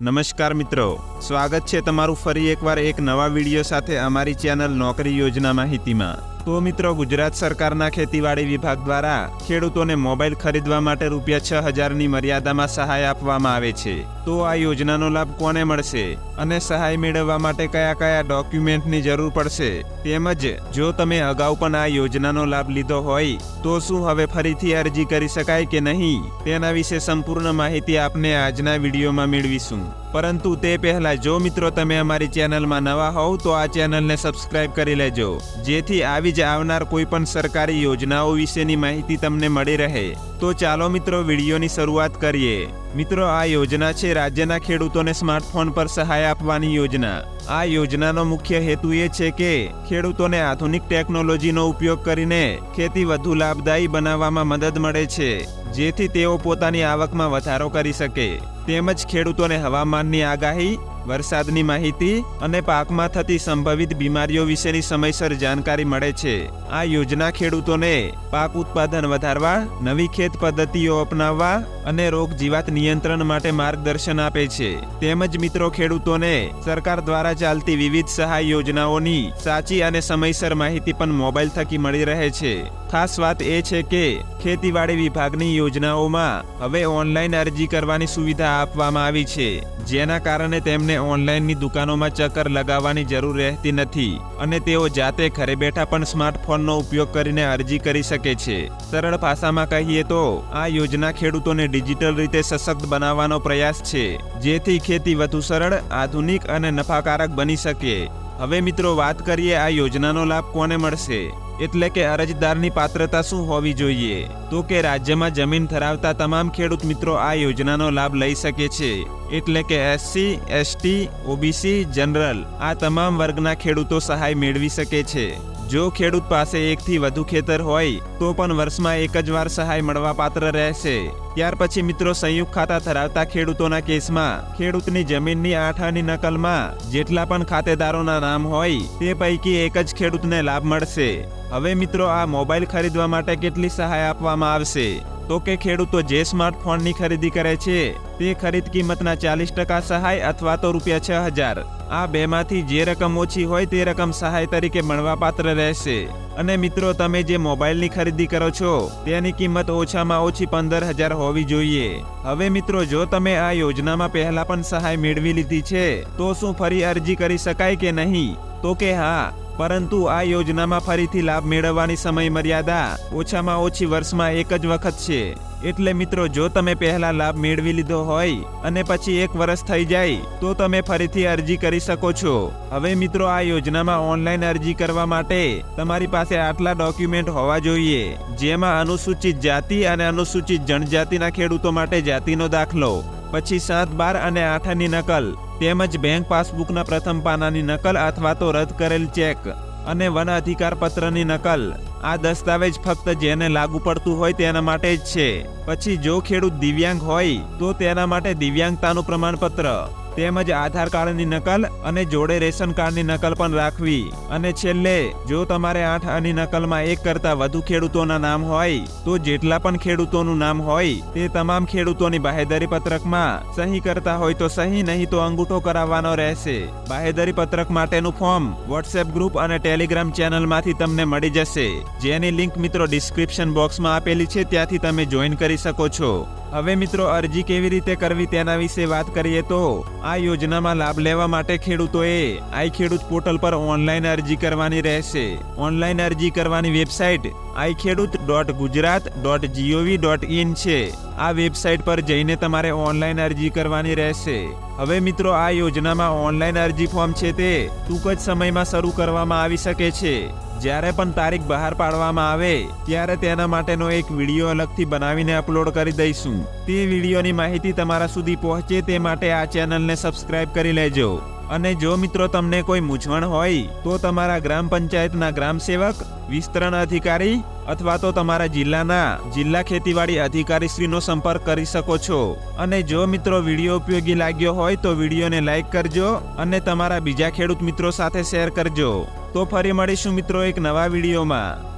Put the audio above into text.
નમસ્કાર મિત્રો, સ્વાગત છે તમારું ફરી એકવાર એક નવા વીડિયો સાથે અમારી ચેનલ નોકરી યોજના માહિતીમાં. તો મિત્રો, ગુજરાત સરકારના ખેતીવાડી વિભાગ દ્વારા ખેડૂતોને મોબાઈલ ખરીદવા માટે રૂપિયા છ હજારની મર્યાદામાં સહાય આપવામાં આવે છે. તો આ યોજનાનો લાભ કોને મળશે અને સહાય મેળવવા માટે કયા કયા ડોક્યુમેન્ટની જરૂર પડશે? તેમજ જો તમે અગાઉ પણ આ યોજનાનો લાભ લીધો હોય, તો શું હવે ફરીથી અરજી કરી શકાય કે નહીં? તેના વિશે સંપૂર્ણ માહિતી આપને આજના વિડીયોમાં મેળવીશું. પરંતુ તે પહેલા જો મિત્રો તમે અમારી ચેનલમાં નવા હોવ, તો આ ચેનલને સબસ્ક્રાઇબ કરી લેજો. જેથી આવી જ આવનાર કોઈ પણ સરકારી યોજનાઓ વિશેની માહિતી તમને મળી રહે. તો ચાલો મિત્રો વિડીયોની શરૂઆત કરીએ. મિત્રો, આ યોજના છે રાજ્યના ખેડૂતોને સ્માર્ટફોન પર સહાય આપવાની યોજના. આ યોજનાનો મુખ્ય હેતુ એ છે કે ખેડૂતોને આધુનિક ટેકનોલોજીનો ઉપયોગ કરીને ખેતી વધુ લાભદાયી બનાવવામાં મદદ મળે છે, જેથી તેઓ પોતાની આવકમાં વધારો કરી શકે. તેમજ ખેડૂતોને હવામાનની આગાહી વરસાદની માહિતી અને પાકમાં થતી સંભવિત બીમારીઓ વિશેની સમયસર જાણકારી મળે છે. આ યોજના ખેડૂતોને પાક ઉત્પાદન વધારવા, નવી ખેત પદ્ધતિઓ અપનાવવા અને રોગ જીવાત નિયંત્રણ માટે માર્ગદર્શન આપે છે. તેમજ મિત્રો ખેડૂતોને સરકાર દ્વારા ચાલતી વિવિધ સહાય યોજનાઓની સાચી અને સમયસર માહિતી પણ મોબાઈલ થકી મળી રહે છે. ખાસ વાત એ છે કે ખેતીવાડી વિભાગની યોજનાઓમાં હવે ઓનલાઈન અરજી કરવાની સુવિધા આપવામાં આવી છે. જેના કારણે તેમને ઓનલાઈનની દુકાનોમાં ચક્કર લગાવવાની જરૂર રહેતી નથી. અને તેઓ જાતે ઘરે બેઠા પણ સ્માર્ટફોનનો ઉપયોગ કરીને અરજી કરી શકે છે. સરળ ભાષામાં કહીએ તો, આ યોજના ખેડૂતોને ડિજિટલ રીતે સશક્ત બનાવવાનો પ્રયાસ છે, જેથી ખેતી વધુ સરળ, આધુનિક અને નફાકારક બની શકે. હવે મિત્રો વાત કરીએ આ યોજનાનો લાભ કોને મળશે? એટલે કે અરજદારની પાત્રતા શું હોવી જોઈએ? તો કે રાજ્યમાં જમીન ધરાવતા તમામ ખેડૂત મિત્રો આ યોજનાનો લાભ લઈ શકે છે. એટલે કે એસસી એસટી ઓબીસી જનરલ આ તમામ વર્ગના ખેડૂતો સહાય મેળવી શકે છે. જો ખેડૂત પાસે એકથી વધુ ખેતર હોય, તો પણ વર્ષમાં એક જ વાર સહાય મળવા પાત્ર રહેશે. ત્યાર પછી મિત્રો સંયુક્ત ખાતા ધરાવતા ખેડૂતોના કેસમાં, ખેડૂતની જમીનની આઠાની નકલમાં જેટલા પણ ખાતેદારોના નામ હોય, તે પૈકી એક જ ખેડૂતને લાભ મળશે. હવે મિત્રો આ મોબાઈલ ખરીદવા માટે કેટલી સહાય આપવામાં આવશે? તો કે ખેડૂતો જે સ્માર્ટફોનની ખરીદી કરે છે, તે ખરીદ કિંમતના ચાલીસ ટકા સહાય અથવા તો રૂપિયા છ હજાર. આ બેમાંથી જે રકમ ઓછી હોય તે રકમ સહાય તરીકે મળવાપાત્ર રહેશે. અને મિત્રો, તમે જે મોબાઈલની ખરીદી કરો છો, તેની કિંમત ઓછામાં ઓછી પંદર હજાર હોવી જોઈએ. હવે મિત્રો, જો તમે આ યોજનામાં પહેલા પણ સહાય મેળવી લીધી છે, તો શું ફરી અરજી કરી શકાય કે નહીં? તો કે હા. પરંતુ આ યોજનામાં ફરીથી લાભ મેળવવાની સમય મર્યાદા ઓછામાં ઓછી વર્ષમાં એક જ વખત છે. એટલે મિત્રો, જો તમે પહેલા લાભ મેળવી લીધો હોય અને પછી એક વર્ષ થઈ જાય, તો તમે ફરીથી અરજી કરી શકો છો. હવે મિત્રો, આ યોજનામાં ઓનલાઈન અરજી કરવા માટે તમારી પાસે આટલા ડોક્યુમેન્ટ હોવા જોઈએ, જેમાં અનુસૂચિત જાતિ અને અનુસૂચિત જનજાતિના ખેડૂતો માટે જાતિનો દાખલો પછી સાત, બાર અને આઠની નકલ, તેમજ બેંક પાસબુકના પ્રથમ પાનાની નકલ અથવા તો રદ કરેલ ચેક અને વન અધિકાર પત્રની નકલ. આ દસ્તાવેજ ફક્ત જેને લાગુ પડતું હોય તેના માટે જ છે. પછી જો ખેડૂત દિવ્યાંગ હોય, તો તેના માટે દિવ્યાંગતાનું પ્રમાણપત્ર. તેમજ આધાર કાર્ડની નકલ અને જોડે રેશન કાર્ડની નકલ પણ રાખવી. અને છેલ્લે, જો તમારે આઠ આની નકલમાં એક કરતાં વધુ ખેડૂતોના નામ હોય, તો જેટલા પણ ખેડૂતોનું નામ હોય, તે તમામ ખેડૂતોની બાહેધરી પત્રકમાં સહી કરતા હોય તો સહી, નહીં તો અંગૂઠો કરાવવાનો રહેશે. બાહેધરી પત્રક માટેનું ફોર્મ વોટ્સએપ ગ્રુપ અને ટેલિગ્રામ ચેનલમાંથી તમને મળી જશે. જેની લિંક મિત્રો ડિસ્ક્રિપ્શન બોક્સમાં આપેલી છે, ત્યાંથી તમે જોઈન કરી શકો છો. હવે મિત્રો, અરજી કેવી રીતે કરવી તેના વિશે વાત કરીએ તો, આ યોજનામાં લાભ લેવા માટે ખેડૂતોએ આઈ ખેડૂત પોર્ટલ પર ઓનલાઈન અરજી કરવાની રહેશે. ઓનલાઈન અરજી કરવાની website i Khedut dot Gujarat dot gov dot in છે. આ વેબસાઇટ પર જઈને તમારે ઓનલાઈન અરજી કરવાની રહેશે. હવે મિત્રો, આ યોજનામાં ઓનલાઈન અરજી ફોર્મ છે તે ટૂંક જ સમયમાં શરૂ કરવામાં આવી શકે છે. જ્યારે પણ તારીખ બહાર પાડવામાં આવે, ત્યારે તેના માટેનો એક વીડિયો અલગથી બનાવીને અપલોડ કરી દઈશું. તે વિડીયોની માહિતી તમારા સુધી પહોંચે તે માટે આ ચેનલને સબસ્ક્રાઇબ કરી લેજો. અને જો મિત્રો તમને કોઈ મૂંઝવણ હોય, તો તમારા ગ્રામ પંચાયતના ગ્રામ સેવક, વિસ્તરણ અધિકારી અથવા તો તમારા જિલ્લાના જિલ્લા ખેતીવાડી અધિકારીશ્રીનો સંપર્ક કરી શકો છો. અને જો મિત્રો વીડિયો ઉપયોગી લાગ્યો હોય તો વિડીયોને લાઈક કરજો અને તમારા બીજા ખેડૂત મિત્રો સાથે શેર કરજો. તો ફરી મળીશું મિત્રો એક નવા વિડીયોમાં.